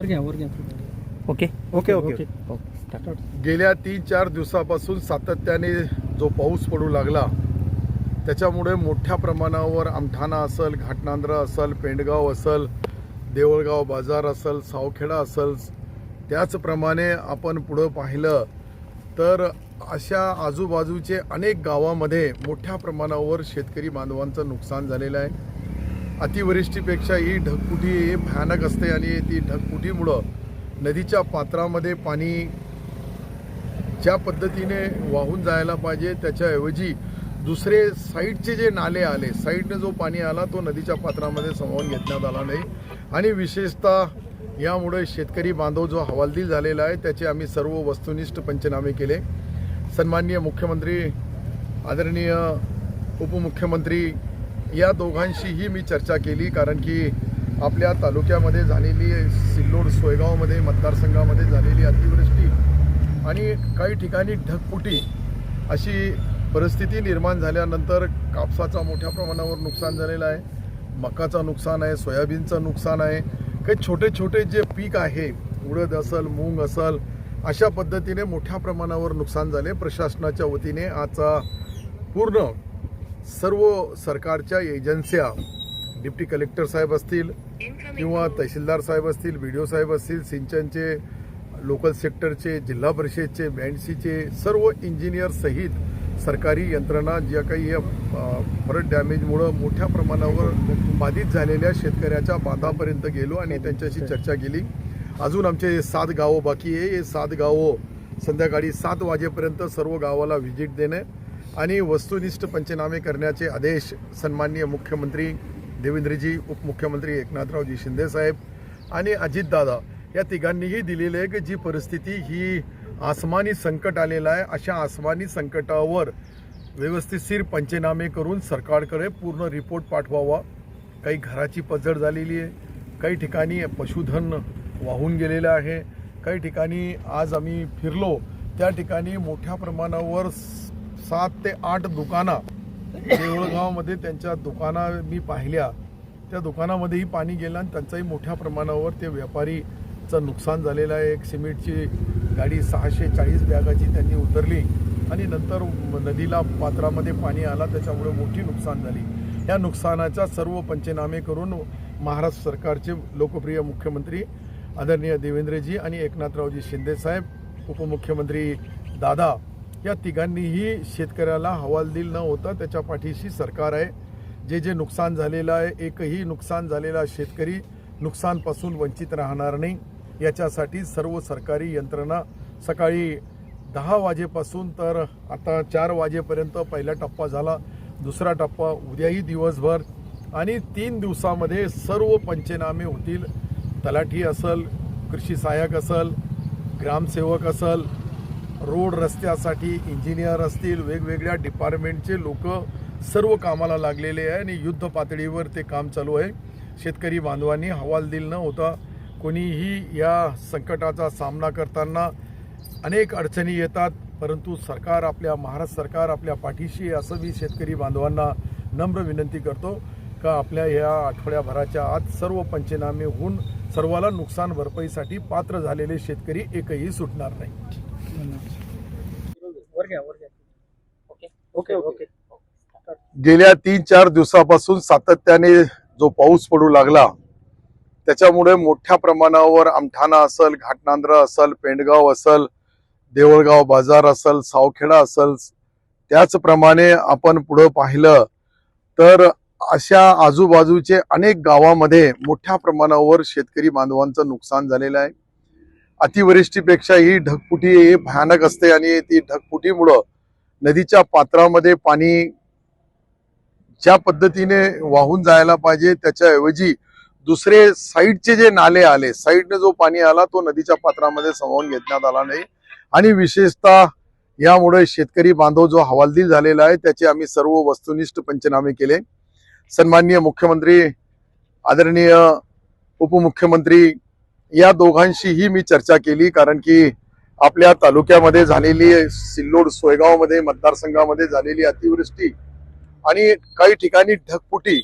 वर घ्या वर घ्या. ओके. Okay okay. गेल्या तीन चार दिवसापासून सातत्याने जो पाऊस पडू लागला त्याच्यामुळे मोठ्या प्रमाणावर आमठाणा असल घाटनांद्रा असल पेंडगाव असल देवळगाव बाजार असल सावखेडा असल त्याचप्रमाणे आपण पुढं पाहिलं तर अशा आजूबाजूचे अनेक गावामध्ये मोठ्या प्रमाणावर शेतकरी बांधवांचं नुकसान झालेलं आहे. अतिवृष्टीपेक्षा ही ढगफुटी हे भयानक असते आणि ती ढगफुटीमुळं नदीच्या पात्रामध्ये पाणी ज्या पद्धतीने वाहून जायला पाहिजे त्याच्याऐवजी दुसरे साईडचे जे नाले आले साईडने जो पाणी आला तो नदीच्या पात्रामध्ये समावून घेतण्यात आला नाही. आणि विशेषतः यामुळे शेतकरी बांधव जो हवालदिल झालेला आहे त्याचे आम्ही सर्व वस्तुनिष्ठ पंचनामे केले. सन्माननीय मुख्यमंत्री आदरणीय उपमुख्यमंत्री या दोघांशीही मी चर्चा केली कारण की आपल्या तालुक्यामध्ये झालेली सिल्लोड सोयगावमध्ये मतदारसंघामध्ये झालेली अतिवृष्टी आणि काही ठिकाणी ढगफुटी अशी परिस्थिती निर्माण झाल्यानंतर कापसाचा मोठ्या प्रमाणावर नुकसान झालेलं आहे. मकाचं नुकसान आहे सोयाबीनचं नुकसान आहे. काही छोटे छोटे जे पीक आहे उडद असल मूग असल अशा पद्धतीने मोठ्या प्रमाणावर नुकसान झाले. प्रशासनाच्या वतीने आजचा पूर्ण सर्व सरकारच्या एजन्स्या डिप्टी कलेक्टर साहेब असतील किंवा तहसीलदार साहेब असतील बी डी ओ साहेब असतील सिंचनचे लोकल सेक्टरचे जिल्हा परिषदचे बँडसीचे सर्व इंजिनियर सहित सरकारी यंत्रणा ज्या काही या अ, फ्लड डॅमेजमुळं मोठ्या प्रमाणावर बाधित झालेल्या शेतकऱ्याच्या बांधापर्यंत गेलो आणि त्यांच्याशी चर्चा केली. अजून आमचे सात गावं बाकी आहे. हे सात गावं संध्याकाळी सात वाजेपर्यंत सर्व गावाला व्हिजिट देणे. आणि वस्तुनिष्ठ पंचनामे करण्याचे आदेश सन्माननीय मुख्यमंत्री देवेंद्रजी उपमुख्यमंत्री एकनाथरावजी शिंदेसाहेब आणि अजितदादा या तिघांनीही दिलेले आहे की जी परिस्थिती ही आसमानी संकट आलेलं आहे अशा आसमानी संकटावर व्यवस्थितशीर पंचनामे करून सरकारकडे पूर्ण रिपोर्ट पाठवावा. काही घराची पजड झालेली आहे काही ठिकाणी पशुधन वाहून गेलेलं आहे काही ठिकाणी आज आम्ही फिरलो त्या ठिकाणी मोठ्या प्रमाणावर सात ते आठ दुकानं देऊळगावमध्ये त्यांच्या दुकाना मी पाहिल्या. त्या दुकानामध्येही पाणी गेलं आणि त्यांचाही मोठ्या प्रमाणावर ते व्यापारीचं नुकसान झालेलं आहे. एक सिमेंटची गाडी सहाशे चाळीस बॅगाची त्यांनी उतरली आणि नंतर नदीला पात्रामध्ये पाणी आला. त्याच्यामुळे मोठी नुकसान झाली. या नुकसानाच्या सर्व पंचनामे करून महाराष्ट्र सरकारचे लोकप्रिय मुख्यमंत्री आदरणीय देवेंद्रजी आणि एकनाथरावजी शिंदेसाहेब उपमुख्यमंत्री दादा या तिघांनीही शेतकऱ्याला हवालदिल न होता त्याच्या पाठीशी सरकार आहे. जे जे नुकसान झालेलं आहे एकही नुकसान झालेला शेतकरी नुकसानपासून वंचित राहणार नाही. याच्यासाठी सर्व सरकारी यंत्रणा सकाळी दहा वाजेपासून तर आता चार वाजेपर्यंत पहिला टप्पा झाला दुसरा टप्पा उद्याही दिवसभर आणि तीन दिवसामध्ये सर्व पंचनामे होतील. तलाठी असल कृषी सहाय्यक असल ग्रामसेवक असल रोड रस्त्यासाठी इंजिनियर असतील वेगवेगळ्या डिपार्टमेंटचे लोक सर्व कामाला लागलेले आहे आणि युद्ध पातळीवर ते काम चालू आहे. शेतकरी बांधवांनी हवालदिल न होता कोणीही या संकटाचा सामना करताना अनेक अडचणी येतात परंतु सरकार आपल्या महाराष्ट्र सरकार आपल्या पाठीशी असं मी शेतकरी बांधवांना नम्र विनंती करतो का आपल्या या आठवड्याभराच्या आत सर्व पंचनामे होऊन सर्वाला नुकसान भरपाईसाठी पात्र झालेले शेतकरी एकही सुटणार नाही. वर घ्या वर घ्या. ओके. ओके ओके गेल्या तीन चार दिवसापासून सातत्याने जो पाऊस पडू लागला त्याच्यामुळे मोठ्या प्रमाणावर आमठाणा असल घाटनांद्रा असल पेंडगाव असल देवळगाव बाजार असल सावखेडा असल त्याचप्रमाणे आपण पुढं पाहिलं तर अशा आजूबाजूचे अनेक गावामध्ये मोठ्या प्रमाणावर शेतकरी बांधवांचं नुकसान झालेलं आहे. अतिवृष्टीपेक्षा ही ढगफुटी हे भयानक असते आणि ती ढगफुटीमुळं नदीच्या पात्रामध्ये पाणी ज्या पद्धतीने वाहून जायला पाहिजे त्याच्याऐवजी दुसरे साईडचे जे नाले आले साईडने जो पाणी आला तो नदीच्या पात्रामध्ये समावून घेतण्यात आला नाही. आणि विशेषतः यामुळे शेतकरी बांधव जो हवालदिल झालेला आहे त्याचे आम्ही सर्व वस्तुनिष्ठ पंचनामे केले. सन्माननीय मुख्यमंत्री आदरणीय उपमुख्यमंत्री या दोघांशीही मी चर्चा केली कारण की आपल्या तालुक्यामध्ये झालेली सिल्लोड सोयगावमध्ये मतदारसंघामध्ये झालेली अतिवृष्टी आणि काही ठिकाणी ढगफुटी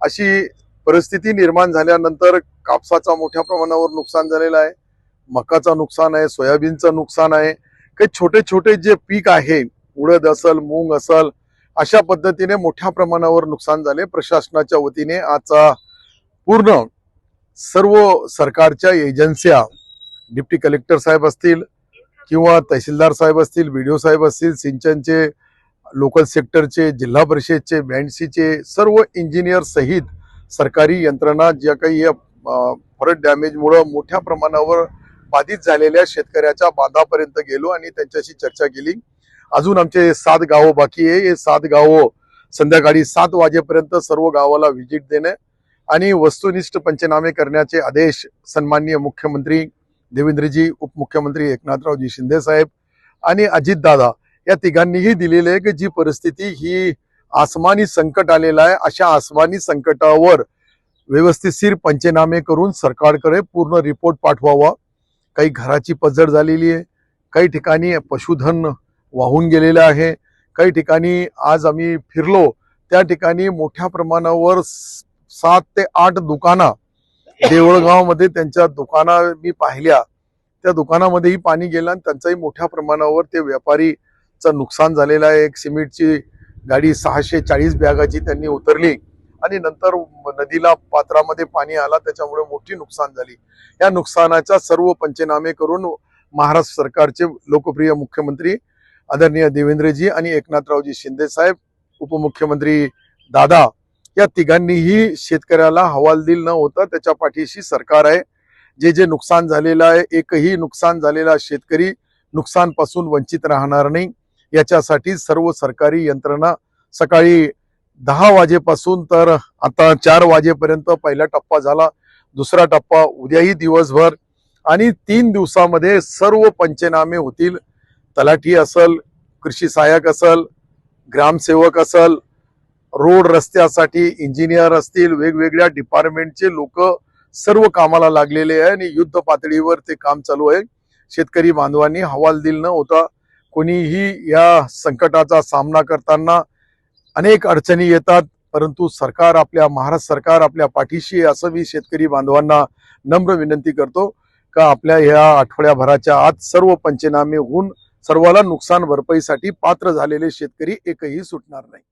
अशी परिस्थिती निर्माण झाल्यानंतर कापसाचा मोठ्या प्रमाणावर नुकसान झालेलं आहे. मकाचं नुकसान आहे सोयाबीनचं नुकसान आहे. काही छोटे छोटे जे पीक आहे उडद असल मूग असल अशा पद्धतीने मोठ्या प्रमाणावर नुकसान झाले. प्रशासनाच्या वतीने आजचा पूर्ण सर्व सरकारच्या एजन्स्या डिप्टी कलेक्टर साहेब असतील किंवा तहसीलदार साहेब असतील बी साहेब असतील सिंचनचे लोकल सेक्टरचे जिल्हा परिषदचे बँडसीचे सर्व इंजिनियर सहित सरकारी यंत्रणा ज्या काही या फरट डॅमेजमुळं मोठ्या प्रमाणावर बाधित झालेल्या शेतकऱ्याच्या बांधापर्यंत गेलो आणि त्यांच्याशी चर्चा केली. अजून आमचे सात गावं बाकी आहे. हे सात गावं संध्याकाळी सात वाजेपर्यंत सर्व गावाला व्हिजिट देणे आणि वस्तुनिष्ठ पंचनामे करण्याचे आदेश सन्माननीय मुख्यमंत्री देवेंद्रजी उपमुख्यमंत्री एकनाथरावजी शिंदे साहेब आणि अजितदादा या तिघांनीही दिलेले आहे की जी परिस्थिती ही आसमानी संकट आलेलं आहे अशा आसमानी संकटावर व्यवस्थितशीर पंचनामे करून सरकारकडे पूर्ण रिपोर्ट पाठवावा. काही घराची पजड झालेली आहे काही ठिकाणी पशुधन वाहून गेलेलं आहे काही ठिकाणी आज आम्ही फिरलो त्या ठिकाणी मोठ्या प्रमाणावर स- सात ते आठ दुकानं देवळगावमध्ये त्यांच्या दुकाना मी पाहिल्या. त्या दुकानामध्येही पाणी गेलं आणि त्यांचाही मोठ्या प्रमाणावर ते व्यापारीचं नुकसान झालेलं आहे. एक सिमेंटची गाडी सहाशे चाळीस बॅगाची त्यांनी उतरली आणि नंतर नदीला पात्रामध्ये पाणी आला. त्याच्यामुळे मोठी नुकसान झाली. या नुकसानाच्या सर्व पंचनामे करून महाराष्ट्र सरकारचे लोकप्रिय मुख्यमंत्री आदरणीय देवेंद्रजी आणि एकनाथरावजी शिंदे साहेब उपमुख्यमंत्री दादा या तिघांनीही शेतकऱ्याला हवालदिल न होता त्याच्या पाठीशी सरकार आहे. जे जे नुकसान झालेलं आहे एकही नुकसान झालेला शेतकरी नुकसानपासून वंचित राहणार नाही. याच्यासाठी सर्व सरकारी यंत्रणा सकाळी दहा वाजेपासून तर आता चार वाजेपर्यंत पहिला टप्पा झाला दुसरा टप्पा उद्याही दिवसभर आणि तीन दिवसामध्ये सर्व पंचनामे होतील. तलाठी असल कृषी सहाय्यक असल ग्रामसेवक असल रोड रस्त्यासाठी इंजिनियर असतील वेगवेगळ्या डिपार्टमेंटचे लोक सर्व कामाला लागलेले आहे आणि युद्ध पातळीवर ते काम चालू आहे. शेतकरी बांधवांनी हवालदिल न होता कोणीही या संकटाचा सामना करताना अनेक अडचणी येतात परंतु सरकार आपल्या महाराष्ट्र सरकार आपल्या पाठीशी असं मी शेतकरी बांधवांना नम्र विनंती करतो. का आपल्या ह्या आठवड्याभराच्या आत सर्व पंचनामे होऊन सर्वाला नुकसान भरपाईसाठी पात्र झालेले शेतकरी एकही सुटणार नाही.